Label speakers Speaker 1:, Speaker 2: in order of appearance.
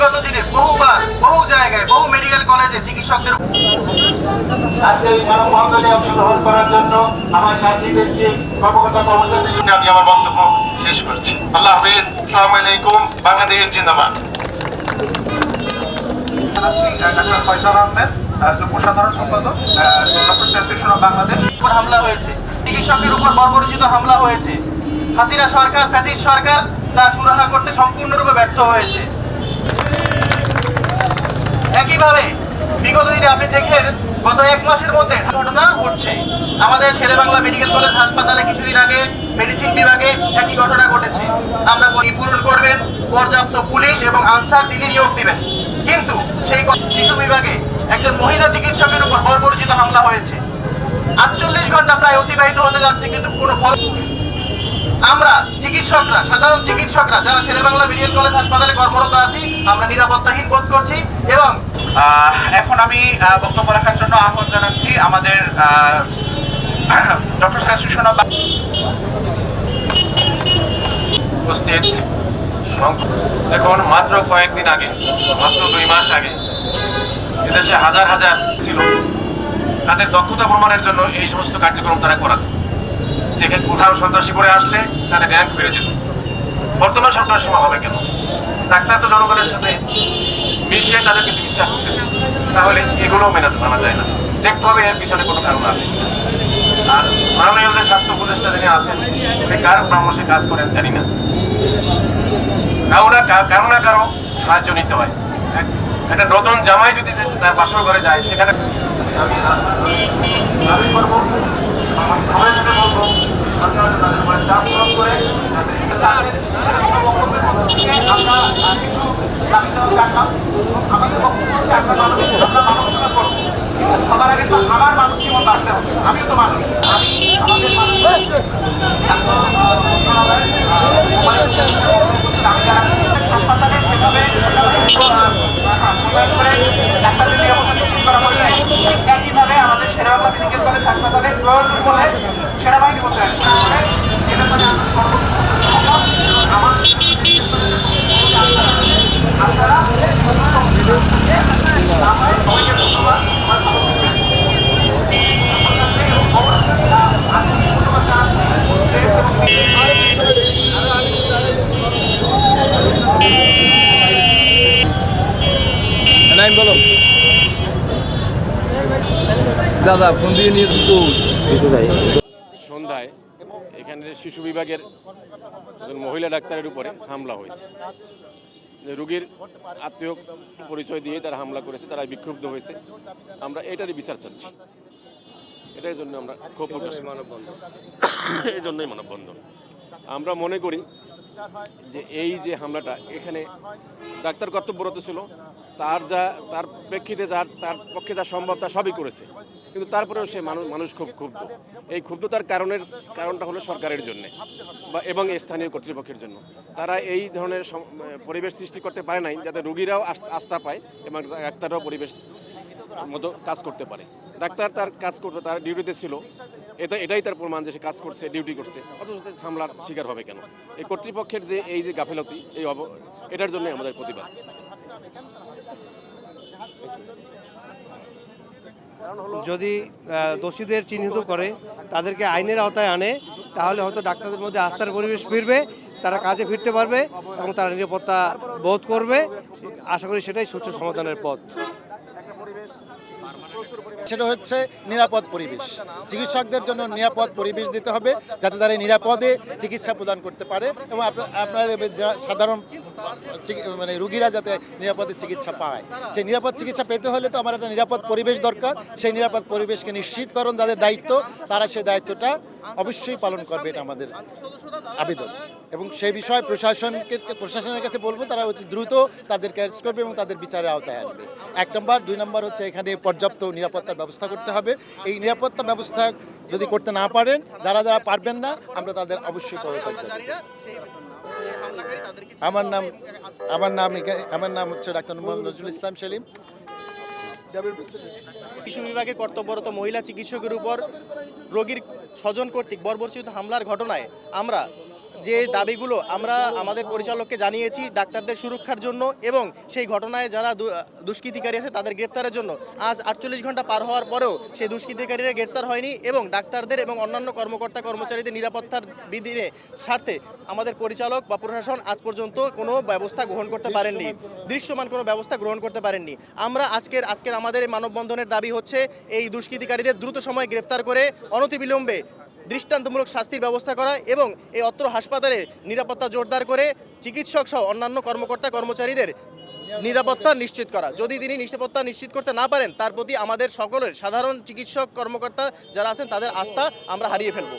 Speaker 1: বিগত দিনে বহুবার বহু জায়গায় বহু মেডিকেল কলেজে চিকিৎসকদের
Speaker 2: আজকে এই মানববন্ধনে অংশগ্রহণ করার জন্য আমার সাথীদেরকে কর্মকর্তা কর্মচারীদের সঙ্গে আমি আমার বক্তব্য শেষ করছি। আল্লাহ হাফিজ আসসালামু আলাইকুম বাংলাদেশ জিন্দাবাদ।
Speaker 3: ডাক্তার ফয়সাল আহমেদ যুগ্ম সাধারণ সম্পাদক ডক্টর অ্যাসোসিয়েশন অফ বাংলাদেশ
Speaker 1: উপর হামলা হয়েছে চিকিৎসকের উপর বর্বরচিত হামলা হয়েছে। হাসিনা সরকার ফ্যাসিস্ট সরকার তা সুরাহা করতে সম্পূর্ণরূপে ব্যর্থ হয়েছে। একইভাবে বিগত দিনে আপনি দেখেন গত এক মাসের মধ্যে ঘটনা ঘটছে। আমাদের শেরে বাংলা মেডিকেল কলেজ হাসপাতালে কিছুদিন আগে মেডিসিন বিভাগে একই ঘটনা ঘটেছে। আমরা বলি, পূরণ করবেন, পর্যাপ্ত পুলিশ এবং আনসার তিনি নিয়োগ দিবেন। কিন্তু সেই শিশু বিভাগে একজন মহিলা চিকিৎসকের উপর বর্বরচিত হামলা হয়েছে। আটচল্লিশ ঘণ্টা প্রায় অতিবাহিত হতে যাচ্ছে, কিন্তু কোনো ফল আমরা চিকিৎসকরা, সাধারণ চিকিৎসকরা, যারা শেরেবাংলা মেডিকেল কলেজ হাসপাতালে কর্মরত আছি, আমরা নিরাপত্তাহীন বোধ করছি এবং
Speaker 3: আমি বক্তব্য রাখার জন্য আহ্বান জানাচ্ছি আমাদের ডক্টর
Speaker 4: উপস্থিত। এখন মাত্র কয়েকদিন আগে, মাত্র দুই মাস আগে, এদেশে হাজার হাজার ছিল। তাদের দক্ষতা প্রমাণের জন্য এই সমস্ত কার্যক্রম তারা করাত। দেখে কোথাও সন্ত্রাসী করে আসলে তাদের র্যাঙ্ক বেড়ে যেত। বর্তমান সরকারের সময় হবে কেন? ডাক্তার তো জনগণের সাথে মিশিয়ে তাদেরকে চিকিৎসা করতেছে, তাহলে এগুলো মেনে মানা যায় না। দেখতে হবে এর পিছনে কোনো কারণ আছে আর মাননীয় স্বাস্থ্য উপদেষ্টা যিনি আছেন, উনি কার পরামর্শে কাজ করেন জানি না। কারও না কারও না কারও সাহায্য নিতে হয়। এক- একটা নতুন জামাই যদি তার বাসর ঘরে যায়, সেখানে আমি করব। আমার বলব। সরকার তাদের চাপ প্রয়োগ করে যাতে
Speaker 1: আমরা আহ, কিছু দাবি দেওয়া রাখলাম এবং আমাদের বক্তব্য হচ্ছে আমরা মানবিক আমরা মানবতা করব কিন্তু সবার আগে তো আমার মানুষ বাঁচতে তো মানুষ আমি আমাদের হাসপাতালে করে ডাক্তারদের নিরাপত্তা নিশ্চিত করা হয়েছে ঠিক একইভাবে আমাদের কলেজ হাসপাতালে প্রয়োজন বলে সেনাবাহিনী মোতায়েন করা হবে। এ ব্যাপারে আমরা সর্বোচ্চ আমার
Speaker 5: নাইম বলো দাদা ফোন দিয়ে নিয়ে
Speaker 4: সন্ধ্যায় এখানে শিশু বিভাগের একজন মহিলা ডাক্তারের উপরে হামলা হয়েছে। যে রোগীর আত্মীয় পরিচয় দিয়ে তারা হামলা করেছে তারা বিক্ষুব্ধ হয়েছে। আমরা এটারই বিচার চাচ্ছি। এটার জন্য আমরা খুব মানববন্ধন এই জন্যই মানববন্ধন। আমরা মনে করি যে এই যে হামলাটা এখানে ডাক্তার কর্তব্যরত ছিল। তার যা তার প্রেক্ষিতে যার তার পক্ষে যা সম্ভব তা সবই করেছে। কিন্তু তারপরেও সে মানুষ মানুষ খুব ক্ষুব্ধ। এই ক্ষুব্ধতার কারণের, কারণটা হলো সরকারের জন্য বা এবং স্থানীয় কর্তৃপক্ষের জন্য। তারা এই ধরনের পরিবেশ সৃষ্টি করতে পারে নাই যাতে রুগীরাও আস- আস্থা পায় এবং ডাক্তাররাও পরিবেশ মতো কাজ করতে পারে। ডাক্তার তার কাজ করবে তার ডিউটিতে ছিল। এটা, এটাই তার প্রমাণ যে সে কাজ করছে, ডিউটি করছে। অথচ হামলার শিকার হবে কেন? এই কর্তৃপক্ষের যে, এই যে গাফিলতি, এই অব, এটার জন্য আমাদের প্রতিবাদ।
Speaker 6: যদি দোষীদের চিহ্নিত করে, তাদেরকে আইনের আওতায় আনে, তাহলে হয়তো ডাক্তারদের মধ্যে আস্থার পরিবেশ ফিরবে, তারা কাজে ফিরতে পারবে এবং তারা নিরাপত্তা বোধ করবে। আশা করি সেটাই সুষ্ঠু সমাধানের পথ।
Speaker 7: সেটা হচ্ছে নিরাপদ পরিবেশ। চিকিৎসকদের জন্য নিরাপদ পরিবেশ দিতে হবে, যাতে তারা নিরাপদে চিকিৎসা প্রদান করতে পারে এবং আপনার সাধারণ মানে রুগীরা যাতে নিরাপদে চিকিৎসা পায়। সেই নিরাপদ চিকিৎসা পেতে হলে তো আমার একটা নিরাপদ পরিবেশ দরকার। সেই নিরাপদ পরিবেশকে নিশ্চিতকরণ যাদের দায়িত্ব, তারা সেই দায়িত্বটা অবশ্যই পালন করবে এটা আমাদের আবেদন এবং সেই বিষয়ে প্রশাসনকে প্রশাসনের কাছে বলব তারা অতি দ্রুত তাদের ক্যাচ করবে এবং তাদের বিচারের আওতায় আনবে এক নম্বর দুই নম্বর হচ্ছে এখানে পর্যাপ্ত নিরাপত্তার ব্যবস্থা করতে হবে এই নিরাপত্তা ব্যবস্থা যদি করতে না পারেন যারা যারা পারবেন না আমরা তাদের অবশ্যই করব আমার নাম আমার নাম আমার নাম হচ্ছে ডাক্তার নজরুল ইসলাম সেলিম
Speaker 1: শিশু বিভাগে কর্তব্যরত মহিলা চিকিৎসকের উপর রোগীর স্বজন কর্তৃক বর্বরচিত হামলার ঘটনায় আমরা
Speaker 8: যে দাবিগুলো আমরা আমাদের পরিচালককে জানিয়েছি ডাক্তারদের সুরক্ষার জন্য এবং সেই ঘটনায় যারা দুষ্কৃতিকারী আছে তাদের গ্রেপ্তারের জন্য। আজ আটচল্লিশ ঘণ্টা পার হওয়ার পরেও সেই দুষ্কৃতিকারীরা গ্রেপ্তার হয়নি এবং ডাক্তারদের এবং অন্যান্য কর্মকর্তা কর্মচারীদের নিরাপত্তার বিধিনে স্বার্থে আমাদের পরিচালক বা প্রশাসন আজ পর্যন্ত কোনো ব্যবস্থা গ্রহণ করতে পারেননি। দৃশ্যমান কোনো ব্যবস্থা গ্রহণ করতে পারেননি। আমরা আজকের আজকের আমাদের এই মানববন্ধনের দাবি হচ্ছে এই দুষ্কৃতিকারীদের দ্রুত সময়ে গ্রেফতার করে অনতিবিলম্বে দৃষ্টান্তমূলক শাস্তির ব্যবস্থা করা এবং এই অত্র হাসপাতালে নিরাপত্তা জোরদার করে চিকিৎসক সহ অন্যান্য কর্মকর্তা কর্মচারীদের নিরাপত্তা নিশ্চিত করা। যদি তিনি নিরাপত্তা নিশ্চিত করতে না পারেন, তার প্রতি আমাদের সকলের সাধারণ চিকিৎসক কর্মকর্তা যারা আছেন, তাদের আস্থা আমরা হারিয়ে ফেলব।